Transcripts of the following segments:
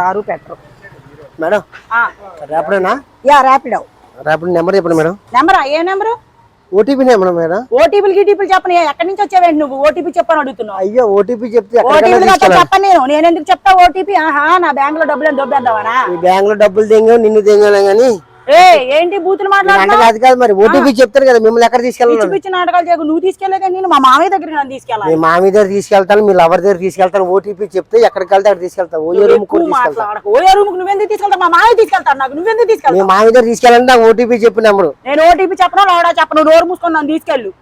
రారు పెట్టరు. Madam yeah Rapido. రేపటి నెంబర్ చెప్పండి మేడం. నెంబరా? ఏ నెంబరు? OTP number madam? ఓటీపీలు గీటీపీలు చెప్పని. ఎక్కడి నుంచి వచ్చావేంటి నువ్వు? ఓటీపీ చెప్పని అడుగుతున్నావు. అయ్యో ఓటీపీ చెప్తే. చెప్పను నేను. నేను ఎందుకు చెప్తా ఓటీపీ? ఆహా నా బ్యాంక్లో డబ్బులు బ్యాంక్లో డబ్బులు తెంగాం నిన్ను తెంగాను కానీ ఏంటి బూతులు అంటే మాట్లాడుతున్నావు? అది కాదు మరి ఓటీపీ చెప్తారు కదా మిమ్మల్ని ఎక్కడ పిచ్చి తీసుకెళ్ళాలి పిచ్చి నాటకాలు చేయకు నువ్వు నేను మా మామయ్య దగ్గరికి నన్ను తీసుకెళ్ళాలి. మీ దగ్గర తీసుకెళ్తాను మీ లవర్ దగ్గర తీసుకెళ్తాను ఓటీపీ చెప్తే ఎక్కడికి వెళ్తే అక్కడ తీసుకెళ్తాను ఓయో రూమ్ తీసుకెళ్తాను మాట్లాడకు. ఓ రూమ్ నువ్వెందుకు తీసుకెళ్తావు? మా మామయ్య తీసుకెళ్తాడు నాకు నువ్వెందుకు మీ దగ్గర తీసుకెళ్ళండి నాకు ఓటీపీ చెప్పిన నేను ఓటీపీ చెప్పను చెప్పను? నోరు మూసుకొని నన్ను తీసుకెళ్ళు.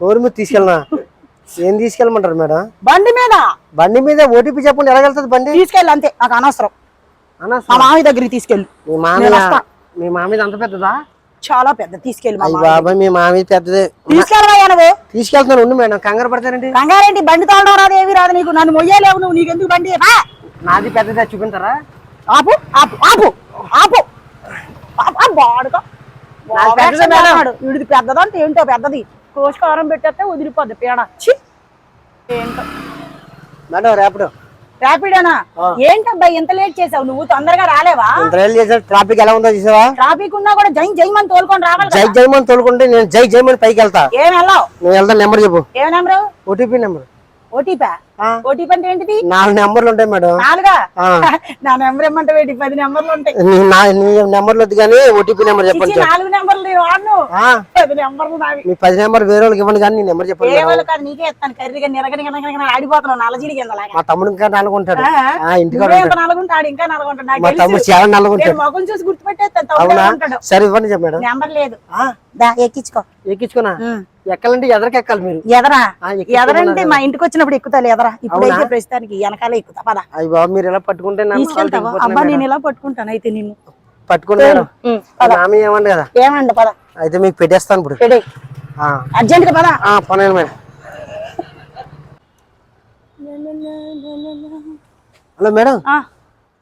ఎవరు మీరు తీసుకెళ్ళనా? ఏం తీసుకెళ్ళమంటారు మేడం? బండి మీద. బండి మీద ఓటీపీ చెప్పండి ఎలా వెళ్తుంది బండి? తీసుకెళ్ళి అంతే నాకు అనవసరం. మా మామయ్య దగ్గరికి తీసుకెళ్ళు. మీ మామి నేను వస్తా. మీ మామిది అంత పెద్దదా? చాలా పెద్ద తీసుకెళ్ళి మా అయ్యి మామయ్య బాబాయ్ మీ మామిది పెద్దదే. తీసుకెళ్ళవయ్యా నువ్వు? తీసుకెళ్తున్నాను ఉండు మేడం. కంగారు పడతారండి కంగారేంటి? బండి తోలడం రాదు ఏవి రాదు నీకు. నన్ను మొయ్యలేవు నువ్వు. నీకెందుకు బండి. నాది పెద్దదే చూపించారా? ఆపు ఆపు ఆపు ఆపు. బాడుగా నాకు పెద్దదే మేడం. వీడిది పెద్దదంటే ఏంటో పెద్దది. కోసుకారం పెట్టేస్తే వదిలిపోద్ది పీడ. ఛీ! ఏంటో. మేడం రేపడు ర్యాపిడోనా ఏంటబ్బా ఇంత లేట్ చేసావు? నువ్వు తొందరగా రాలేవా? ట్రాఫిక్ ఎలా ఉందో చూసావా? ట్రాఫిక్ ఉన్నా కూడా జై జైమని తోలుకొని రావాలి జై. జైమని తోలుకుంటే నేను జై జైమని పైకి వెళ్తా. ఏం వెళ్ళావు? నేను వెళ్తా నెంబర్ చెప్పు. ఏం నెంబరు? OTP number. ఓటీపా ఓటీపీ అంటే ఏంటిది? నాలుగు నెంబర్లు ఉంటాయి మేడం. నాలుగా? ఆ. నా నెంబర్ పది నెంబర్లు ఉంటాయి. నీ నెంబర్లు వద్దు కానీ ఓటీపీ నెంబర్ చెప్పండి నాలుగు నెంబర్లు వాడను. పది నెంబర్లు నావి. మీ పది నెంబర్ వేరే వాళ్ళకి ఇవ్వండి కానీ నీ నెంబర్ చెప్పండి వేరే మేడం. వాళ్ళు కాదు నీకే ఇస్తాను. కర్రీగా ఆడిపోతున్నావు. మా తమ్ముడు ఇంకా నలుగుంటాడు ఇంటికాడ ఇంకా నలుగుంటాడు నాకు మా తెలుసు. తమ్ముడు చాలా నలుగుంటాడు నేను మొఖం చూసి గుర్తుపెట్టేస్తాను. సరే ఇవ్వండి మేడం. నెంబర్ లేదు. దా ఎక్కించుకో. ఎక్కించుకున్నా. ఎక్కాలంటే ఎదరికి ఎక్కాలి మీరు. ఎదరా? ఎదరంటే మా ఇంటికి వచ్చినప్పుడు ఎక్కుతాలి ఎదరా? ఇప్పుడైతే ప్రస్తుతానికి వెనకాల ఎక్కుతా పద. అయ్యి బాబు మీరు ఎలా పట్టుకుంటే అబ్బా. నేను ఇలా పట్టుకుంటాను అయితే నిన్ను. పద. ఆమె ఏమండి కదా? ఏమండి పద. అయితే మీకు పెట్టేస్తాను ఇప్పుడు. అర్జెంట్గా పద. Madam hello madam.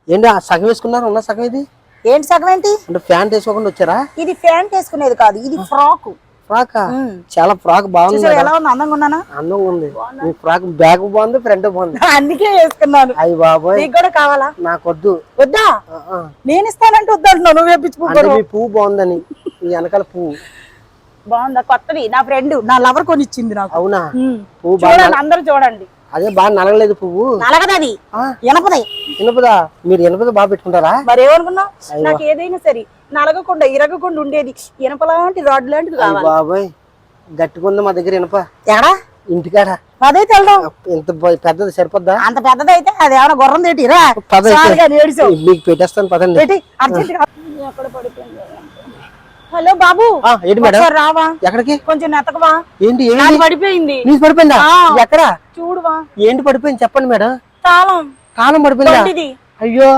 ఏంటి సగం వేసుకున్నారు? ఉన్న సగం ఇది? ఏంటి సగం ఏంటి? అంటే ప్యాంట్ వేసుకోకుండా వచ్చారా? ఇది ప్యాంట్ వేసుకునేది కాదు ఇది ఫ్రాక్. ఫ్రాక్? చాలా ఫ్రాక్ బాగుంది ఎలా ఉంది? అందంగా ఉన్నానా? అందంగా ఉంది. మీ ఫ్రాక్ బ్యాగ్ బాగుంది ఫ్రంట్ బాగుంది? అందుకే వేసుకున్నాను. అయ్యి బాబోయ్. నీకు కూడా కావాలా? నాకొద్దు. వద్దా? ఆ. నేను ఇస్తానంటే వద్దంటున్నావు నువ్వే మీ పువ్వు బాగుందని మీ వెనకాల పువ్వు. బాగుందా? కొత్తది. నా ఫ్రెండ్ నా లవర్ కొని ఇచ్చింది నాకు. అవునా? చూడండి అందరూ చూడండి. అదే బాగా నలగలేదు పువ్వు. నలగదది ఆ. ఎనపది ఇనుపదా? మీరు ఇనుపద బాగా పెట్టుకుంటారా? మరి ఏమనుకున్నావు నాకు ఏదైనా సరే నలగకుండా ఇరగకుండా ఉండేది. ఇనప లాంటి రాడ్ లాంటిది కావాలి. బాబాయ్. గట్టుకుంది మా దగ్గర ఇనుప? ఎడా ఇంటికాడ. అదే తెల్దాం ఇంత పెద్దది సరిపోద్దా? అంత పెద్దదైతే అది ఏమైనా గుర్రం అయితే. నేడిసావు. మీకు పెట్టేస్తాను పదండి. అర్జెంట్ ఎక్కడ పడిపోయింది. హలో బాబు. ఏంటి మేడం? రావా? ఎక్కడికి? కొంచెం నెతకవా? ఏంటి పడిపోయింది. నీకు పడిపోయిందా. ఎక్కడ? చూడువా. ఏంటి పడిపోయింది చెప్పండి మేడం. తాళం. కాలం పడిపోయిందా? అయ్యో.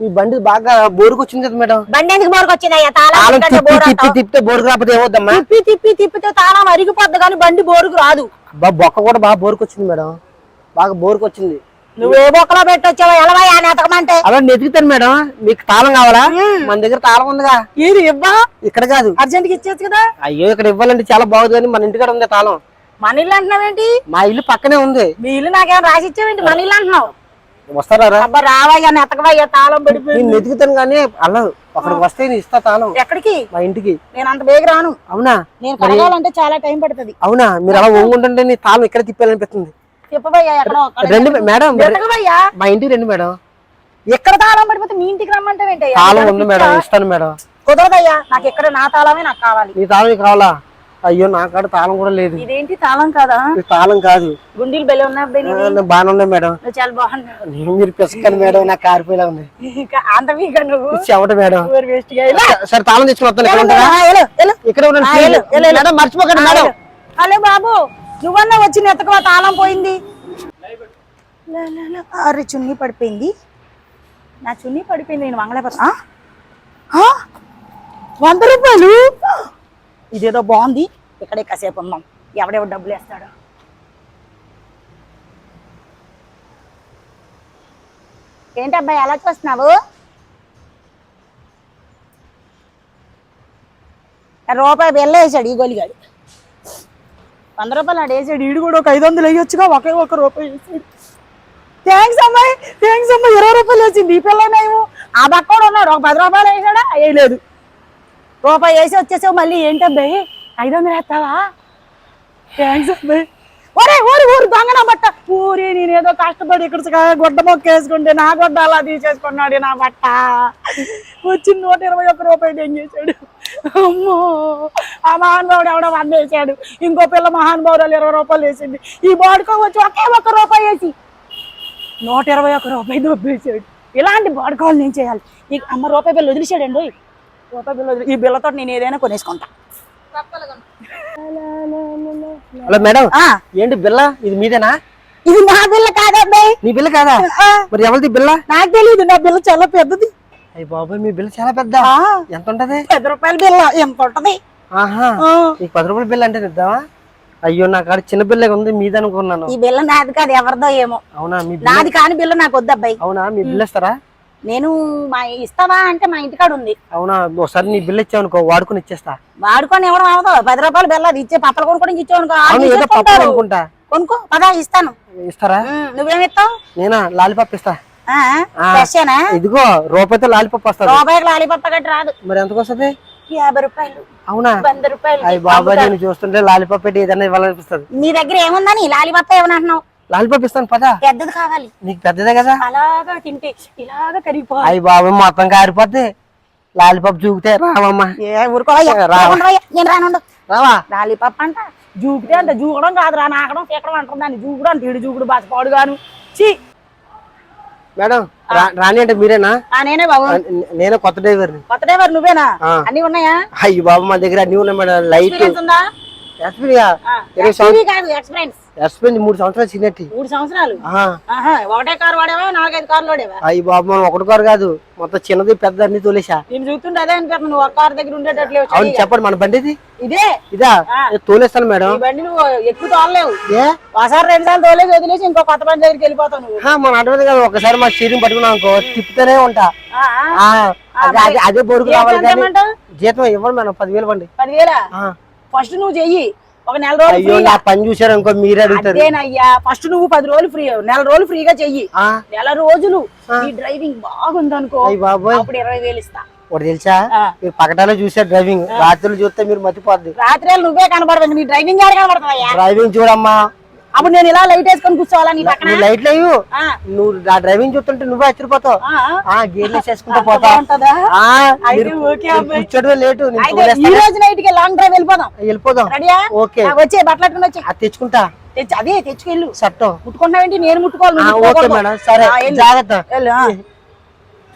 మీ బండి బాగా బోరుకు వచ్చింది కదా మేడం. బండి ఎందుకు బోరుకు వచ్చిందయ్యా తాళం తాళం ఎందుకంటే తిప్పి బోరు తిప్పి అంటావు? తిప్పితే బోరుకు రాకపోతే ఏమవుద్దమ్మా? తిప్పి తిప్పి తిప్పితే తాళం అరిగిపోద్ది కానీ బండి బోరుకు రాదు. బొక్క కూడా బాగా బోరుకు వచ్చింది మేడం. బాగా బోరుకు వచ్చింది నువ్వు ఏ బొక్కలో పెట్టొచ్చావో ఎలవయ్యా నెతకమంటే అలా నెతుకుతాను మేడం. మీకు తాళం కావాలా? మన దగ్గర తాళం ఉందిగా. ఇది ఇవ్వా? ఇక్కడ కాదు. అర్జెంట్కి ఇచ్చేచ్చు కదా? అయ్యో ఇక్కడ ఇవ్వాలంటే చాలా బాగుంది కానీ మన ఇంటికాడ ఉంది తాళం. మన ఇల్లు అంటున్నావేంటి మా ఇల్లు పక్కనే ఉంది. మీ ఇల్లు నాకేం రాసి ఇచ్చావేంటి? మన ఇల్లు అంటున్నావు. వస్తారా అబ్బా రావయ్యా నెతకవయ్యా తాళం పడిపోయింది? నేను వెతుకుతాను కానీ అలా అక్కడికి వస్తే నేను ఇస్తా తాళం. ఎక్కడికి? మా ఇంటికి. నేను అంత బేగ రాను. అవునా? నేను కడగాలంటే చాలా టైం పడుతుంది. అవునా? మీరు అలా ఒంగుంటుంటే నీ తాళం ఇక్కడ తిప్పాలనిపిస్తుంది? చెప్పబయ్యా ఎక్కడో ఒక్కడ. రెండు మేడం మా ఇంటికి రండి మేడం. ఎక్కడ తాళం పడిపోతే మీ ఇంటికి రమ్మంటే ఏంటయ్యా? తాళం ఉంది మేడం ఇస్తాను మేడం. కుదరదయ్యా నాకు ఎక్కడ నా తాళమే నాకు కావాలి. నీ తాళం కావాలా? అయ్యో నా కాడ తాళం కూడా లేదు. ఇదేంటి తాళం కాదా? తాళం కాదు. గుండీలు బెల్లి ఉన్నాయి బాగానే ఉన్నాయి మేడం. చాలా బాగున్నావు. నేను మీరు పిసకాను మేడం నాకు కారిపోయేలా ఉంది. నువ్వు? చెమట మేడం. సరే తాళం తీసుకుని వస్తాను. ఇక్కడ ఉండండి. మేడం మర్చిపోకండి మేడం. హలో బాబు. నువ్వన్నా వచ్చిన ఎతకవా తాళం పోయింది. అరే చున్నీ పడిపోయింది. నా చున్నీ పడిపోయింది నేను మంగళపట్నం వంద రూపాయలు? ఇదేదో బాగుంది. ఇక్కడే కాసేపు ఉందాం. ఎవడెవడు డబ్బులు వేస్తాడు? ఏంటబ్బాయి ఎలా చూస్తున్నావు? రూపాయి వెళ్ళేసాడు ఈ గొలిగాడు. వంద రూపాయలు ఆడు వేసాడు ఈడు కూడా ఒక ఐదు వందలు వేయొచ్చుగా ఒకే ఒక రూపాయి వేసాడు థ్యాంక్స్ అమ్మాయి థ్యాంక్స్ అమ్మాయి ఇరవై రూపాయలు వచ్చింది ఈ పిల్లనేమో ఆ కూడా ఉన్నాడు ఒక పది రూపాయలు వేసాడా? వేయలేదు. రూపాయి వేసి వచ్చేసావు మళ్ళీ ఏంటబ్బాయి ఐదు వందలు వేస్తావా? థ్యాంక్స్ అబ్బాయి ఒరే ఊరి ఊరు దొంగన బట్ట. ఊరి నేనేదో కష్టపడి ఇక్కడ గొడ్డ గుడ్డ మొక్క వేసుకుంటే నా గుడ్డ అలా తీసేసుకున్నాడు నా బట్ట. వచ్చి నూట ఇరవై ఒక్క రూపాయలు ఏం చేశాడు. అమ్మో. ఆ మహానుభావుడు ఎవడో వంద వేసాడు. ఇంకో పిల్ల మహానుభావురాలు ఇరవై రూపాయలు వేసింది. ఈ బాడుకో వచ్చి ఒకే ఒక్క రూపాయి వేసి నూట ఇరవై ఒక్క రూపాయి దొబ్బేసాడు. ఇలాంటి బాడుకోవాలి నేను చేయాలి. ఈ అమ్మ రూపాయి బిల్లు వదిలేసాడండి రూపాయి బిల్లు వదిలి ఈ బిల్లతో నేను ఏదైనా కొనేసుకుంటా. హలో మేడం ఆ, ఏంటి బిల్ల? ఇది మీదేనా? ఇది నా బిల్ల కాదబ్బాయి నీ బిల్ల కాదా? మరి ఎవరిది బిల్ల? నాకు తెలియదు నా బిల్ల చాలా పెద్దది. అయ్యి బాబాయ్ మీ బిల్ల చాలా పెద్ద. ఎంత ఉంటది? పది రూపాయల బిల్ల ఎంత ఉంటది? ఆహా. నీకు పది రూపాయల బిల్ల అంటే నిద్దామా అయ్యో నా కాడ చిన్న బిల్ల ఉంది మీది అనుకున్నాను ఈ బిల్ల నాది కాదు ఎవరిదో ఏమో. అవునా మీ నాది కాని బిల్ల నాకు వద్దు అబ్బాయి. అవునా మీ బిల్ల ఇస్తారా నేను మా ఇస్తావా అంటే మా ఇంటికాడ ఉంది. అవునా ఒకసారి నీ బిల్ల ఇచ్చావనుకో వాడుకొని ఇచ్చేస్తా. వాడుకొని ఇవ్వడం అవదు పది రూపాయల బిల్ల అది ఇచ్చే పప్పలు కొనుక్కొని ఇచ్చావు అనుకో. అనుకుంటా కొనుక్కో పదా ఇస్తాను. ఇస్తారా? ఉమ్, నువ్వేమిస్తావు నేనా లాలిపప్పు ఇస్తా. ఇదిగో రూపాయితో లాలిపప్పు వస్తుంది. రూపాయికి లాలిపప్ప గట్టి రాదు. మరి ఎంతకు వస్తుంది యాభై రూపాయలు అవునా? వంద రూపాయలు. అయ్యి బాబాయ్ నేను చూస్తుంటే లాలిపప్పు పెట్టి ఏదైనా ఇవ్వాలనిపిస్తుంది. నీ దగ్గర ఏముందని? లాలిపప్ప ఏమని అంటున్నావు? లాలిపప్పు ఇస్తాను పదా. పెద్దది కావాలి. నీకు పెద్దదే కదా? అలాగా తింటే ఇలాగా కరిగిపోవాలి. అయ్యి బాబాయ్ మొత్తం కారిపోద్ది. లాలిపప్పు చూపితే రావమ్మా. ఏ ఊరుకోవయ్యా నేను రానుండు? రావా. లాలిపప్ప అంట జూకితే అంట జూకడం కాదురా నాకడం పీకడం అంటారు దాన్ని జూకుడు అంటే ఇడు జూకుడు బాసపాడు గాను చీ మేడం రా- రాని అంటే మీరేనా? నేనే బాబు. నేను కొత్త డ్రైవర్ని. కొత్త డ్రైవర్ నువ్వేనా. అన్ని ఉన్నాయా? అయ్యి బాబు మా దగ్గర అన్ని ఉన్నాయి మేడం. లైట్ ఎక్స్పీరియన్స్ ఇరవై సంవత్సరాలు ఎస్పీరియన్స్ మూడు సంవత్సరాలు చిన్నట్టి. మూడు సంవత్సరాలు? ఆహా. ఒకటే కారు వాడేవా? నాలుగైదు కార్లు వాడేవా? అయ్యి బాబు మనం ఒకటి కారు కాదు. మొత్తం చిన్నది పెద్ద అన్ని తోలేసా. నేను చూస్తుంటే అదే అనిపిస్తుంది. నువ్వు ఒక కారు దగ్గర ఉండేటట్లే అవును చెప్పండి మన బండి ఇది? ఇదే. ఏ, తోలేస్తాను మేడం. ఈ బండి నువ్వు ఎక్కువ తోలలేవు. ఏ? ఒకసారి రెండు సార్లు తోలేసి వదిలేసి ఇంకో కొత్త బండి దగ్గరికి వెళ్ళిపోతావు నువ్వు. మన అటువంటి కాదు. ఒకసారి మా స్టీరింగ్ పట్టుకున్నాం అనుకో తిప్పుతూనే ఉంటా. ఆ, ఆ. ఆ, అదే అదే అదే బొరుకు జీతం రావాలి ఎంత కానీ ఇమ్మంటావు? జీతం ఇవ్వండి మేడం పదివేలు పండి పదివేల. ఫస్ట్ నువ్వు చెయ్యి. ఒక నెల రోజులు అయ్యో నా పని చూసారు అనుకో మీరే అడుగుతారు. అదేనయ్యా ఫస్ట్ నువ్వు పది రోజులు ఫ్రీ నెల రోజులు ఫ్రీగా చెయ్యి. ఆ, నెల రోజులు నీ డ్రైవింగ్ బాగుంది అనుకో అయ్యి అప్పుడు ఇరవై వేలు ఇస్తా. ఒకటి తెలుసా. మీరు పకటాలో చూసారు డ్రైవింగ్ రాత్రులు చూస్తే మీరు మతిపోద్ది. రాత్రి నువ్వే కనబడదు నీ డ్రైవింగ్ ఆడ కనబడుతుందయ్యా డ్రైవింగ్ చూడమ్మా. అప్పుడు నేను ఇలా లైట్ వేసుకొని కూర్చోవాలా నీ పక్కన? నువ్వు లైట్ లేవు. నువ్వు ఆ డ్రైవింగ్ చూస్తుంటే నువ్వే ఆశ్చర్యపోతావు. ఆ, గేర్లు వేసేసుకుంటూ పోతావు. కూర్చోడమే లేటు ఈ. రోజు నైట్కి లాంగ్ డ్రైవ్ వెళ్ళిపోదాం. వెళ్ళిపోదాం. రెడీయా ఓకే. వచ్చే బట్టలు వచ్చే. తెచ్చుకుంటా. తెచ్చి అదే తెచ్చుకెళ్ళు. చట్టం ముట్టుకున్నావేంటి నేను ముట్టుకోవాలి ఓకే. మేడం. సరే. జాగ్రత్త.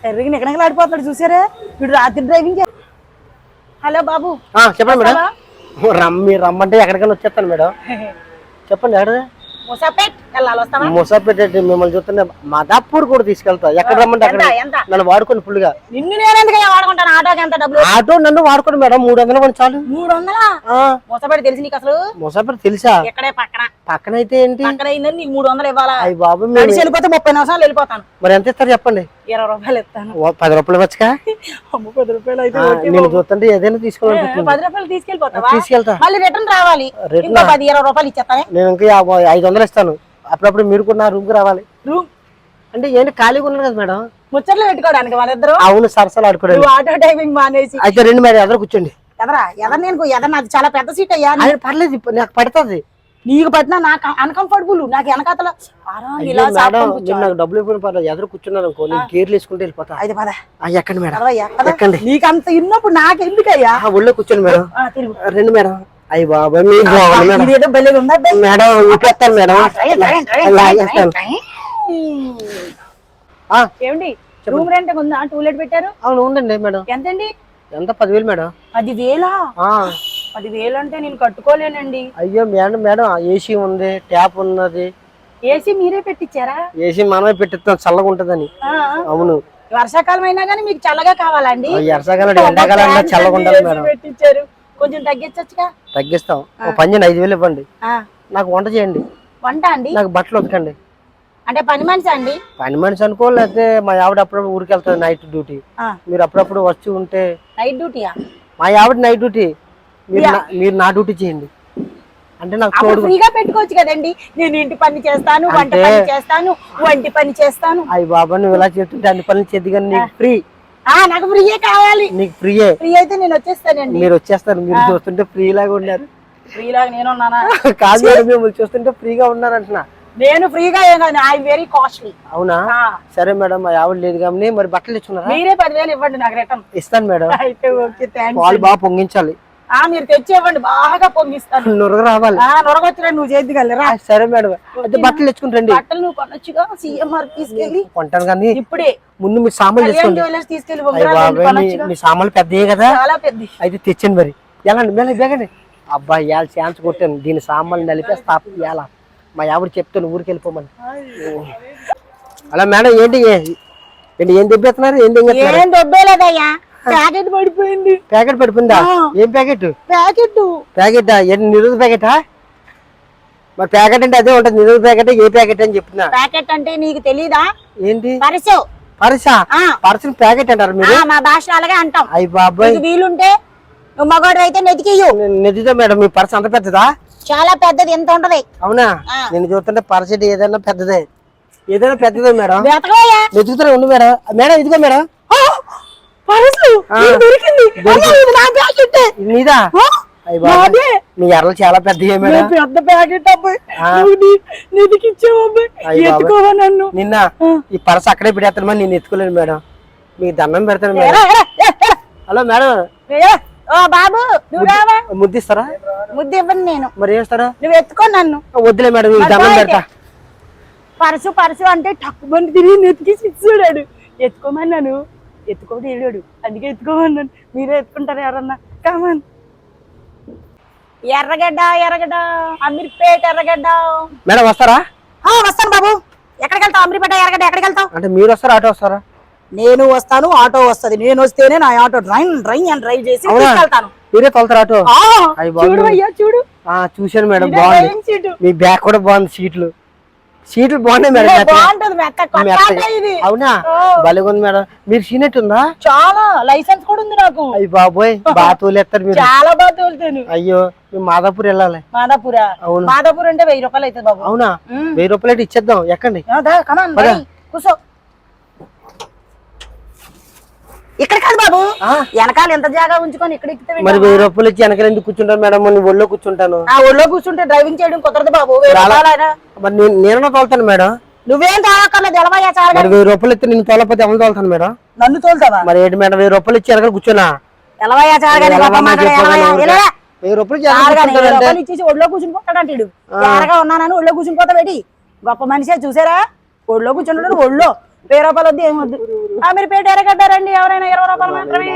ఎర్రగి నికనకలు ఆడిపోతాడు చూసారా? వీడు రాత్రి డ్రైవింగ్ హలో బాబు. చెప్పండి మేడం. వస్తావా? రమ్ మీరు రమ్మంటే ఎక్కడికైనా వచ్చేస్తాను మేడం. చెప్పండి ఎక్కడ ముసాపేట్. వస్తావా? ముసాపేట మిమ్మల్ని చూస్తుంటే మదాపూర్ కూడా తీసుకెళ్తా. ఎక్కడ రమ్మంటే అక్కడ. నన్ను నిన్ను నేను ఎందుకయ్యా వాడుకుంటాను? ఆటోకి ఎంత డబ్బులు? ఆటో నన్ను వాడుకోండి మేడం మూడు వందలు కొంచెం చాలు. మూడు వందలా ఆ, ముసాపేట తెలిసి నీకు అసలు? ముసాపేట తెలుసా? పక్కన పక్కన. అయితే ఏంటి? పక్కన అయిందని నీకు మూడు వందలు ఇవ్వాలా? అయ్యి బాబు నడిచి వెళ్ళిపోతే ముప్పై నిమిషాలు వెళ్ళిపోతాను. మరి ఎంత ఇస్తారు చెప్పండి? ఇరవై రూపాయలు ఇస్తాను. పది రూపాయలు అమ్మ పది రూపాయలు అయితే నేను బాబు. చూస్తుంటే ఏదైనా తీసుకోవాలనిపిస్తుంది పది రూపాయలు తీసుకెళ్ళిపోతావా? తీసుకెళ్తా. మళ్ళీ రిటర్న్ రావాలి. రిటర్న్ ఇంకో పది ఇరవై రూపాయలు ఇచ్చేస్తానే. నేను ఇంకా ఐదు వందలు ఇస్తాను. అప్పుడప్పుడు మీరు కూడా నా రూమ్కి రావాలి. రూమ్ అంటే ఏంటి ఖాళీగా ఉన్నారు కదా మేడం? ముచ్చట్లు పెట్టుకోవడానికి మన ఇద్దరు అవును సరసలు ఆడుకోవడానికి. ఆటో డ్రైవింగ్ మానేసి. అయితే రెండు మరి ఎదురు కూర్చోండి. ఎదరా ఎదర నేను ఎదర నాది చాలా పెద్ద సీట్ అయ్యా. పర్లేదు నాకు పడుతుంది. నీకు పట్టినా నాకు అన్కంఫర్టబుల్ నాకు వెనకాతల. నాకు డబ్బులు ఇవ్వడం పర్లేదు. ఎదురు కూర్చున్నారు అనుకో నేను గేర్లు వేసుకుంటే వెళ్ళిపోతా. అయితే పద. ఎక్కండి మేడం. ఎక్కండి. నీకు అంత ఇన్నప్పుడు నాకు ఎందుకయ్యా? ఒళ్ళో కూర్చోండి మేడం. రెండు మేడం. అయ్యి బాబా మీ బాగుంది మేడం? మేడం ఊపేస్తాను మేడం. లాగేస్తాను. ఆ, ఏమండి? రూమ్ రెంట్ ఉందా? టూలెట్ పెట్టారు? అవును ఉందండి మేడం. ఎంతండి? ఎంత? పదివేలు మేడం. పదివేలా? ఆ, పదివేలు అంటే నేను కట్టుకోలేనండి. అయ్యో మేడం మేడం ఏసీ ఉంది ట్యాప్ ఉన్నది. ఏసీ మీరే పెట్టించారా ఏసీ మనమే పెట్టిస్తాం చల్లగా ఉంటదని. ఆ, అవును. వర్షాకాలం అయినా కానీ మీకు చల్లగా కావాలండి. ఆ, ఎండాకాలం చల్లగా ఉండాలి మేడం. పెట్టించారు కొంచెం తగ్గించచ్చుగా? తగ్గిస్తాం. ఓ పని చేయండి ఐదు వేలు ఇవ్వండి. నాకు వంట చేయండి. వంట అండి? నాకు బట్టలు ఉతకండి. అంటే పని మనిషి అండి? పని మనిషి అనుకో లేకపోతే మా ఆవిడ అప్పుడప్పుడు ఊరికి వెళ్తుంది నైట్ డ్యూటీ మీరు అప్పుడప్పుడు వచ్చి ఉంటే నైట్ డ్యూటీయా మా ఆవిడ నైట్ డ్యూటీ మీరు నా- మీరు నా డ్యూటీ చేయండి. అంటే నాకు తోడు ఫ్రీగా పెట్టుకోవచ్చు కదండి. నేను ఇంటి పని చేస్తాను వంట పని చేస్తాను వంటి పని చేస్తాను. అయ్యి బాబా నువ్వు ఇలా చెప్తుంటే అన్ని పనులు చేద్ది కానీ నీకు ఫ్రీ నాకు ఫ్రీయే కావాలి. నీకు ఫ్రీయే? ఫ్రీ అయితే నేను వచ్చేస్తానండి. మీరు వచ్చేస్తారు. మీరు చూస్తుంటే ఫ్రీ లాగా ఉన్నారు. ఫ్రీ లాగా నేను ఉన్నానా? కాదు మేడం మిమ్మల్ని చూస్తుంటే ఫ్రీగా ఉన్నారు అంటున్నా నేను ఫ్రీగా ఏం కాదు. I very costly. అవునా? సరే మేడం మా ఆవిడ లేదు కానీ మరి బట్టలు ఇచ్చున్నారా మీరే పదివేలు ఇవ్వండి నాకు రిటర్న్. ఇస్తాను మేడం. అయితే ఓకే థ్యాంక్స్ పాలు బాగా పొంగించాలి. ఆ మీరు తెచ్చి ఇవ్వండి బాగా పొంగిస్తాను. నురగ రావాలి. ఆ నొరగొచ్చిన నువ్వు చేద్ది ఆ, సరే మేడం. అయితే బట్టలు తెచ్చుకుంటండి బట్టలు నువ్వు కొనొచ్చుగా సీఎంఆర్ తీసుకెళ్ళి. కొంటాను కానీ ఇప్పుడే. ముందు మీ సామాన్లు తెచ్చుకోండి తీసుకెళ్ళి మీ- సామాన్లు పెద్దయే కదా. చాలా పెద్ద అయితే తెచ్చండి మరి. ఎలాండి మేడం బేగండి అబ్బాయి ఇవాళ ఛాన్స్ కొట్టాను. దీని సామాన్లు నలిపేస్తా ఇవాళ మా ఆవిడ చెప్తాను ఊరికి వెళ్ళిపోమని. అలా మేడం ఏంటి? ఏంటి ఏం తెప్పేస్తున్నారు ఏం దొబ్బేలేదయ్యా ప్యాకెట్ పడిపోయింది. ప్యాకెట్ పడిపోయిందా. ఏం ప్యాకెట్? ప్యాకెట్. ప్యాకెట్? నిరోధ ప్యాకెటా? మరి ప్యాకెట్ అంటే అదే ఉంటుంది. నిరోధ ప్యాకెట్ ఏ ప్యాకెట్ అని చెప్తున్నా. ప్యాకెట్ అంటే నీకు తెలీదా? ఏంటి? పర్సా. ఆ. పర్సన్ ప్యాకెట్ అంటారు మీరు? మా భాషలో అలాగే అంటాం. అయ్యి బాబాయ్. వీలుంటే నువ్వు మగవాడు అయితే నెతికియ్యు. నిజమే మేడం మీ పర్స్ అంత పెద్దదా? చాలా పెద్దది ఎంత ఉంటది? అవునా. నేను చూస్తుంటే పర్సెంట్ ఏదైనా పెద్దదే. ఏదైనా పెద్దదే మేడం. ఉండు మేడం. మేడం ఇదిగో మేడం. నా నీదా? మీ ఎర్రలు చాలా పెద్దయే మేడం పెద్ద ప్యాకెట్ అబ్బాయి ఆ. నీకు ఇచ్చావు అబ్బాయి అయ్య బాబోయ్. ఎత్తుకోవా నన్ను. నిన్న ఈ పర్స్ అక్కడే పెట్టేస్తాను నేను ఎత్తుకోలేను మేడం. మీకు దండం పెడతాను మేడం. Hello madam. బాబు ముద్దిస్తారా? ముద్దు ఇవ్వను నేను. మరి ఏస్తారా నువ్వు ఎత్తుకో నన్ను. వద్దులే మేడం మీకు దండం పెడతా. పరసు పరసు అంటే టక్కుమని తిరిగి నెత్తికి సిక్సాడాడు ఎత్తుకోమన్నాను. ఎత్తుకోడు వెళ్ళాడు అందుకే ఎత్తుకోమన్నాను. మీరే ఎత్తుకుంటారు ఎవరన్నా? Come on Erragadda Erragadda. Ameerpet Erragadda. Madam వస్తారా? ఆ, వస్తాను బాబు. ఎక్కడికి వెళ్తావు అమీర్పేట ఎర్రగడ్డ ఎక్కడికి వెళ్తావు అంటే మీరు వస్తారా ఆటో వస్తారా? నేను వస్తాను ఆటో వస్తది. నేను వస్తేనే నా auto drive drive and drive చేసి అవునా? తీసుకెళ్తాను. మీరే తోలుతారా ఆటో? ఆ, అయ్య బాబోయ్. చూడు అయ్యా చూడు. ఆ, చూశాను మేడం బాగుంది. మీ బ్యాగ్ కూడా బాగుంది సీట్లు. సీట్లు బాగున్నాయి మేడం అవునా? ఉంది మేడం. మీరు సీనెట్ ఉందా? చాలా. లైసెన్స్ కూడా ఉంది నాకు. అయ్యి బాబోయ్ బాగా తోలేస్తారు మీరు. చాలా బాగా తోలుతాను. అయ్యో మాదాపూర్ వెళ్ళాలి. మాదాపూర? అవును. మాదాపూర్ అంటే వెయ్యి రూపాయలు అవుతుంది బాబు. అవునా. వెయ్యి రూపాయలు అయితే ఇచ్చేద్దాం. ఎక్కండి. కూర్చో ఇక్కడ కాదు బాబు. ఆ. వెనకాల ఎంత జాగా ఉంచుకొని ఇక్కడ ఎక్కితే మరి? వెయ్యి రూపాయలు ఇచ్చి వెనకాల ఎందుకు కూర్చుంటాను మేడం? మరి ఒళ్ళో కూర్చుంటాను. ఆ ఒళ్ళో కూర్చుంటే డ్రైవింగ్ చేయడం కుదరదు బాబు. వెయ్యి. మరి నేను నేను తోలుతాను మేడం. నువ్వేం తాగక్కర్లేదు ఎలవయ్యా చాలా మరి వెయ్యి రూపాయలు ఇస్తే నేను తోలపోతే ఎవరు తోలుతాను మేడం? నన్ను తోలుతావా? మరి ఏంటి మేడం? వెయ్యి రూపాయలు ఇచ్చి వెనకాల కూర్చోనా ఎలవయ్యా. ఎలవయ్యా. వెయ్యి రూపాయలు ఇచ్చేసి ఒళ్ళో కూర్చుని వీడు ఎరగా ఉన్నానని ఒళ్ళో కూర్చుని పోతా పెట్టి గొప్ప మనిషే చూసారా? ఒళ్ళో కూర్చుంటాడు ఒళ్ళో. వెయ్యి రూపాయలు వద్దు ఏం వద్దు. ఆ మీరు పేట ఎరగడ్డారండి ఎవరైనా ఇరవై రూపాయలు మాత్రమే.